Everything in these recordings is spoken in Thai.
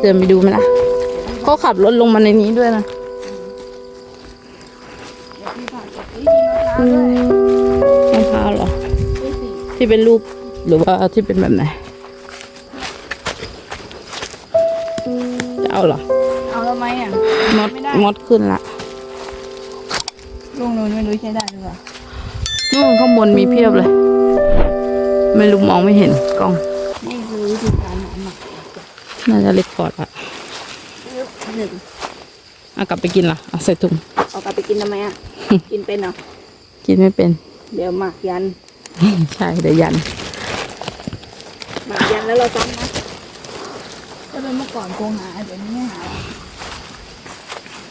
เดินไปดูไหมล่ะเขาขับรถลงมาในนี้ด้วยนะอืมมะพร้าวเหรอ ที่เป็นรูปหรือว่าที่เป็นแบบไหนจะเอาเหรอเอาแล้วไหมอะมดมดขึ้นละลงนู้นไม่รู้ใช้ได้หรือเปล่านู่นข้างบนมีเพียบเลย ไม่รู้มองไม่เห็นกล้องนี่คือวิธีการหาหมัก น่าจะเล็กคอร์ดอะหนึ่งเอากลับไปกินละเอาใส่ถุงเอากลับไปกินทำไมอะ กินเป็นเหรอ กินไม่เป็น เดี๋ยวหมักยัน ใช่เดี๋ยวยัน หมักยันแล้วเราซ้ำนะถ้าเป็นเมื่อก่อนคงหาเดี๋ยวนี้ไม่หา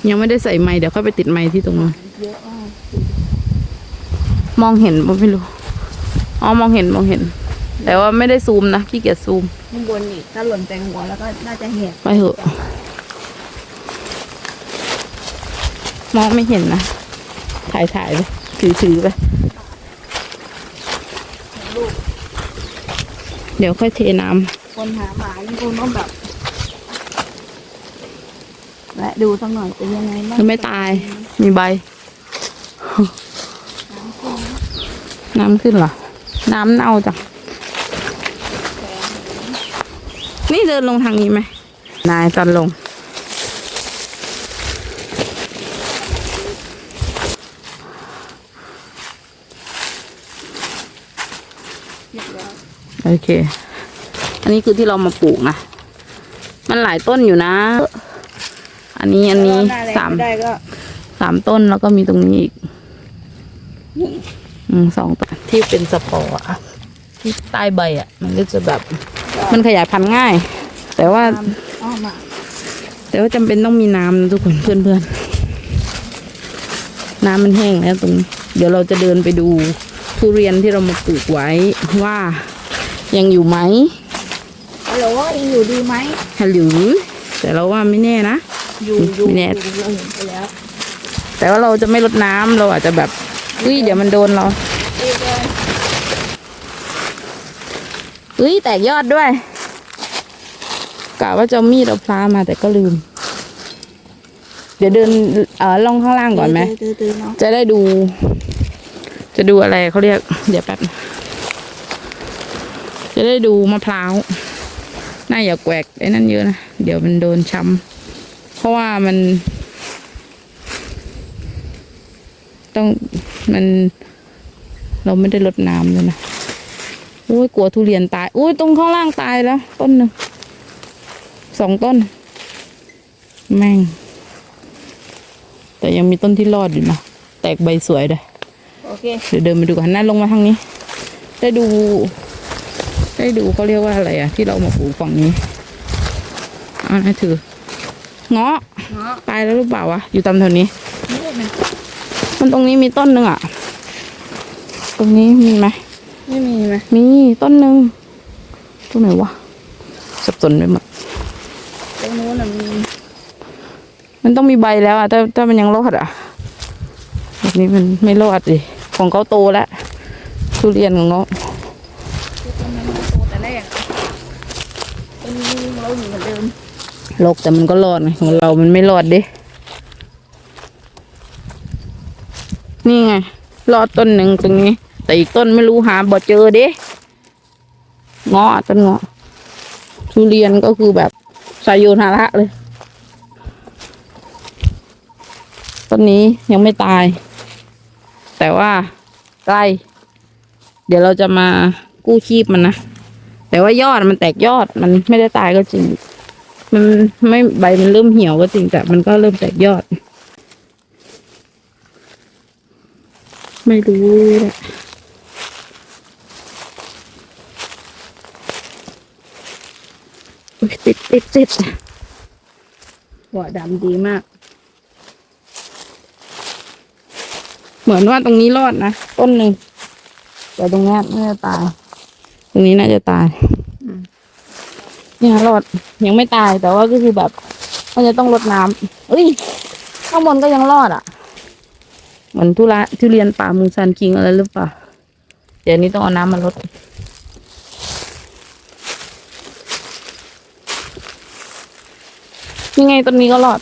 ยังไม่ได้ใส่ไม้เดี๋ยวค่อยไปติดไม้ที่ตรงนู้นเยอะมากมองเห็นปะไม่รู้ อ๋อ มองเห็น มองเห็น แต่ว่าไม่ได้ซูมนะขี้เกียจซูมข้างบนอีกถ้าหล่นใส่หัวแล้วก็น่าจะเหี่ยไปเถอะ มองไม่เห็นนะ ถ่ายถ่ายไปถือถือไปเดี๋ยวค่อยเทน้คนหาหมานี่คงต้องแบบและดูสักหน่อยเป็นยังไงำบ้างมันไม่ตาย มีใบ น้ำขึ้นเหรอ น้ำเน่าจัง นี่เดินลงทางนี้ไหม นายจันลงเรียบร้อยโอเค อันนี้คือที่เรามาปลูกนะ มันหลายต้นอยู่นะ อันนี้อันนี้ถ้หแรงสามไได้ก็สามต้นแล้วก็มีตรงนี้อีกนี่อืมสองต้นที่เป็นสปอร์อะที่ใต้ใบอะมันก็จะแบบ มันขยายพันธุ์ง่าย แต่ว่าตามอ้อมอะแต่ว่าจำเป็นต้องมีน้ำนะทุกคนเพื่อนๆน้ำมันแห้งแล้วตรงนี้เดี๋ยวเราจะเดินไปดูทุเรียนที่เรามาปลูกไว้ว่ายังอยู่ไหมฮัลโหลยังอยู่ดีไหมหรือแต่เราว่าไม่แน่นะอยู่อยู่ไม่แน่อยู่เราเห็นไปแล้วแต่ว่าเราจะไม่ลดน้ำเราอาจจะแบบเฮ้ยเดี๋ยวมันโดนเรา เอ้ยเลยเฮ้ยแตกยอดด้วยกะว่าจะเอามีดเอาพลามาแต่ก็ลืม เดี๋ยวเดินเออลงข้างล่างก่อนไหมตื้อตื้อเนาะจะได้ดู จะดูอะไรเขาเรียก เดี๋ยวแป๊บ จะได้ดูมะพร้าวน่าอย่าแกวกไอ้นั่นเยอะนะ เดี๋ยวมันโดนช้ำเพราะว่ามัน ต้องมัน เราไม่ได้ลดน้ำเลยนะโอ้ยกลัวทุเรียนตาย อุ้ยตรงข้างล่างตายแล้ว ต้นหนึ่งสองต้น แม่ง แต่ยังมีต้นที่รอดอยู่นะ แตกใบสวยเลยโอเคเดี๋ยวเดินไปดูกันหน้าลงมาทางนี้ ได้ดู ได้ดูเขาเรียกว่าอะไรอะที่เรามาปลูกฝั่งนี้เอ่านะถือเงาะเนาะตายแล้วหรือเปล่าวะอยู่ตามแถวนี้นี่มันมันตรงนี้มีต้นหนึ่งอะตรงนี้มีไหม ไม่มีไหมมีต้นหนึ่งตรงไหนวะสับสนไปหมดตรงนู้นน่ะมีมันต้องมีใบแล้วอะถ้าถ้ามันยังรอดอะแบบนี้มันไม่รอดดิของเขาโตแล้วทุเรียนของเขาต้นนั้นมันโตแต่แรกต้นนี้เราอยู่เหมือนเดิมลกแต่มันก็รอดไงของเรา มันไม่รอดดินี่ไงรอดต้นหนึ่งตรงนี้ แต่อีกต้นไม่รู้หาบ่เจอเด้เงาะต้นเงาะทุเรียนก็คือแบบสายโยนหาระเลย ต้นนี้ยังไม่ตาย แต่ว่าใกล้ เดี๋ยวเราจะมากู้ชีพมันนะ แต่ว่ายอดมันแตกยอดมันไม่ได้ตายก็จริง มันไม่ใบมันเริ่มเหี่ยวก็จริงแต่มันก็เริ่มแตกยอด ไม่รู้แหละอุ๊ย ติดติดติดหัวดำดีมาก เหมือนว่าตรงนี้รอดนะ ต้นหนึ่งแต่ตรงนี้น่าจะตาย ตรงนี้น่าจะตายเนี่ยรอดยังไม่ตายแต่ว่าก็คือแบบมันจะต้องรดน้ำเอ้ยข้างบนก็ยังรอดอะ เหมือนทุระทุเรียนป่ามูซันคิงอะไรหรือเปล่า เดี๋ยวนี้ต้องเอาน้ำมาลด นี่ไงต้นนี้ก็รอด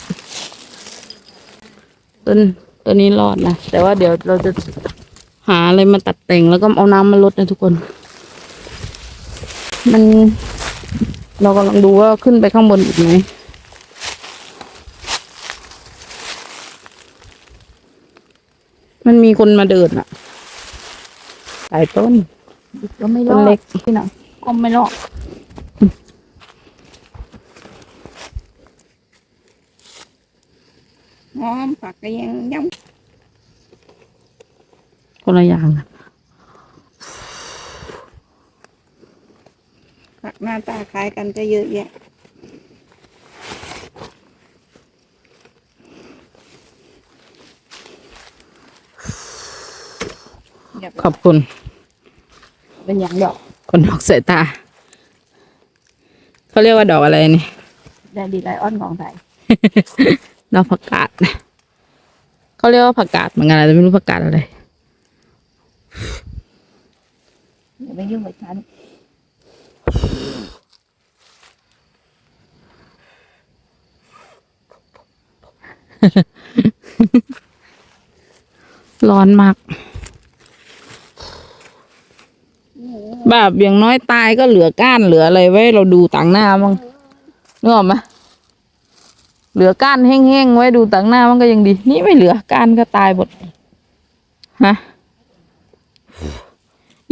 ต้นต้นนี้รอดนะ แต่ว่าเดี๋ยวเราจะหาอะไรมาตัดแต่งแล้วก็เอาน้ำมาลดนะทุกคน มัน เรากำลังดูว่าขึ้นไปข้างบนอีกไหมมันมีคนมาเดินอะหลายต้นก็ไม่รต้อนดเล็กพี่หน่อยก็ไม่รอด หอมผักก็ยังยังคนละอย่างอะผักหน้าตาคล้ายกันก็เยอะแยะเดี๋ยวขอบคุณ เป็นอย่างดอกคนออกสายตา เขาเรียกว่าดอกอะไรนี่แดดดีไลออนของไทย ดอกผักกาดเขาเรียกว่าผักกาดเหมือนกันแต่ไม่รู้ผักกาดอะไรอย่าไปยุ่งกับฉันร้อนมาก แบบอย่างน้อยตายก็เหลือก้านเหลืออะไรไว้ เราดูต่างหน้าบ้างนึกออกไหม เหลือก้านแห้งๆไว้ดูต่างหน้ามันก็ยังดี นี่ไม่เหลือก้านก็ตายหมดฮะ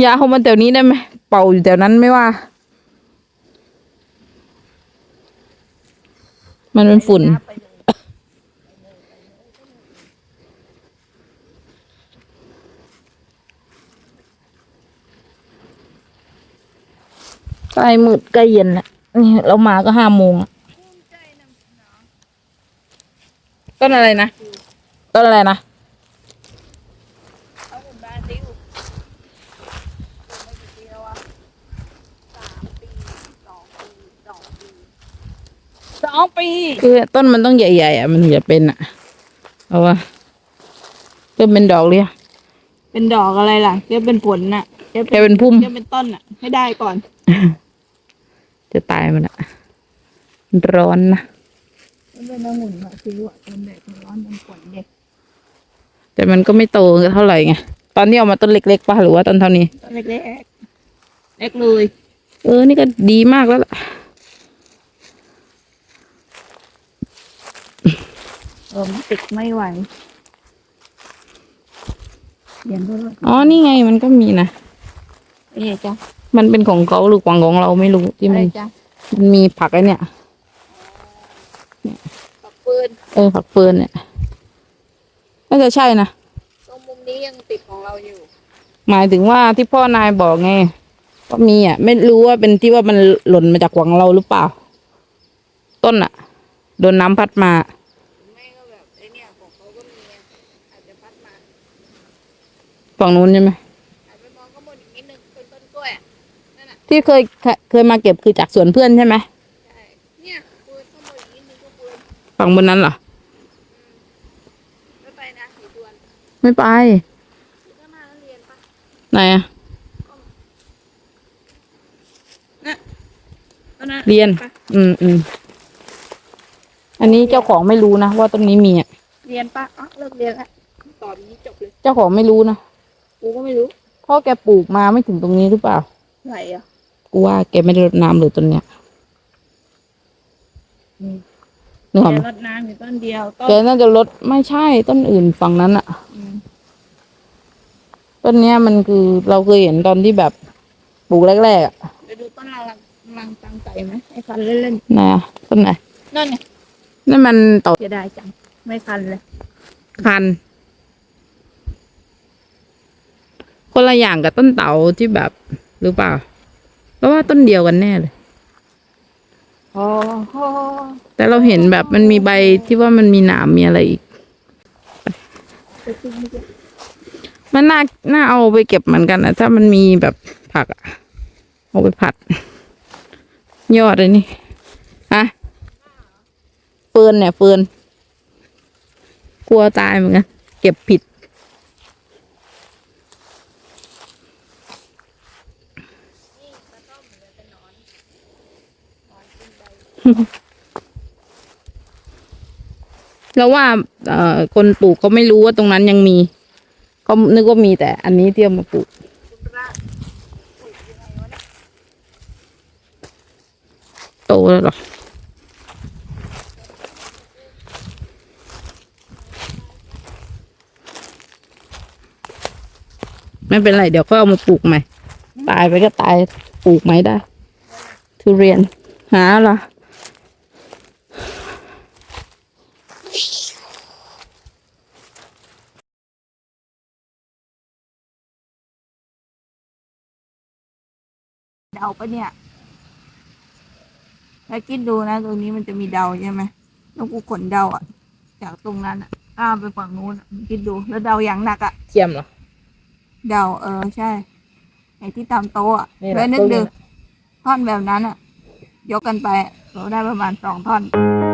ยาของมันแถวนี้ได้ไหมเป่าอยู่แถวนั้นไม่ว่า มันเป็นฝุ่น ใกล้มืดใกล้เย็นแล้วนี่เรามาก็ห้าโมงอะ ต้นอะไรนะ ต้นอะไรนะเอาหุ่นบาซิลปลูกมากี่ปีแล้ววะสามปีสองปีสองปีสองปีคือต้นมันต้องใหญ่ๆอะมันถึงจะเป็นอะเพราะว่าต้นเป็นดอกเลยอะเป็นดอกอะไรล่ะเรียกเป็นผลน่ะเรียกแค่เป็นพุ่ม เรียกเป็นต้นน่ะ ให้ได้ก่อน จะตายมันอะมันร้อนนะ มันเป็นองุ่นบาซิลอะเป็นแบบร้อนเป็นผลเด็ก แต่มันก็ไม่โตเท่าไหร่ไง ตอนที่เอามาต้นเล็กๆป่ะหรือว่าต้นเท่านี้ต้นเล็กๆเล็กเลย เออ นี่ก็ดีมากแล้วล่ะ เออมันติดไม่ไหวเดี๋ยวก็รอดอ๋อ นี่ไงมันก็มีนะเอ๊ะจ้ะมันเป็นของเขาหรือของของเราไม่รู้ที่อะมัไรน จ้ะ มันมีผักไอ้เนี่ย ปักปืนเออผักเฟิร์นเนี่ยน่าจะใช่นะตรงมุมนี้ยังติดของเราอยู่ หมายถึงว่าที่พ่อนายบอกไงว่ามีอะ ไม่รู้ว่าเป็นที่ว่ามันหล่นมาจากหวังเราหรือเปล่า ต้นอะ โดนน้ำพัดมาไม่ก็แบบไอ้เนี่ยของเขาก็มีไงอาจจะพัดมาฝั่งนู้นใช่ไหมอาจไปมองข้างบนอีกนิดนึงเป็นต้นกล้วยอะนั่นน่ะที่เคยเคยมาเก็บคือจากสวนเพื่อนใช่ไหมใช่เนี่ยปืนข้างบนอีกนิดนึงก็ปืน ฝั่งบนนั้นเหรอ ไม่ไปนะสีดวนไม่ไปข้างหน้านักเรียนปะไหนอะตอนนั้นเรียน อืมอืมอันนี้เจ้าของไม่รู้นะว่าต้นนี้มีอะ เรียนปะอ๋อเลิกเรียนแล้วตอนนี้จบเลยเจ้าของไม่รู้นะกูก็ไม่รู้เพราะแกปลูกมาไม่ถึงตรงนี้หรือเปล่าไหนอะกูว่าแกไม่ได้รดน้ำเลยต้นเนี้ย อืม นึกออกแกไหมรดน้ำอยู่ต้นเดียวต้นแกน่าจะลดไม่ใช่ต้นอื่นฝั่งนั้นอะอืมต้นเนี้ยมันคือเราเคยเห็นตอนที่แบบปลูกแรกๆอะไปดูต้นลังลังตังใจไหมไอ้คันเล่นไหนอะต้นไหนๆนั่นไงนั่นมันต่อจะได้จัง ไม่คันเลยคันคนละอย่างกับต้นเต๋าที่แบบหรือเปล่า เพราะว่าต้นเดียวกันแน่เลย อแต่เราเห็นแบบมันมีใบที่ว่ามันมีหนามมีอะไรอีก มันน่า น่าเอาไปเก็บเหมือนกันนะถ้ามันมีแบบผักอะเอาไปผัด ยอดเลยนี่ฮะเฟินเนี่ยเฟินกลัวตายเหมือนกัน เก็บผิด แล้วว่าเอ่อคนปลูกเขาไม่รู้ว่าตรงนั้นยังมีเขานึกว่ามีแต่อันนี้ที่เอามาปลูกโตแล้วหรอไม่เป็นไร เดี๋ยวก็เอามาปลูกใหม่ ตายไปก็ตายปลูกใหม่ได้ ทุเรียนหาเหรอ เดา ปะเนี่ยแล้วคิดดูนะ ตรงนี้มันจะมีเดาใช่ไหมแล้วกูขนเดาอะ จากตรงนั้นอะอ้ามไปฝั่งนู้นอะคิดดู แล้วเดาอย่างหนักอะ เทียมเหรอ เดาเออใช่ ไอ้ที่ตามโต๊ะอะนี่แหละแล้วนึกต้นดูเนี่ยท่อนแบบนั้นอะ ยกกันไปเราได้ประมาณสองท่อนอ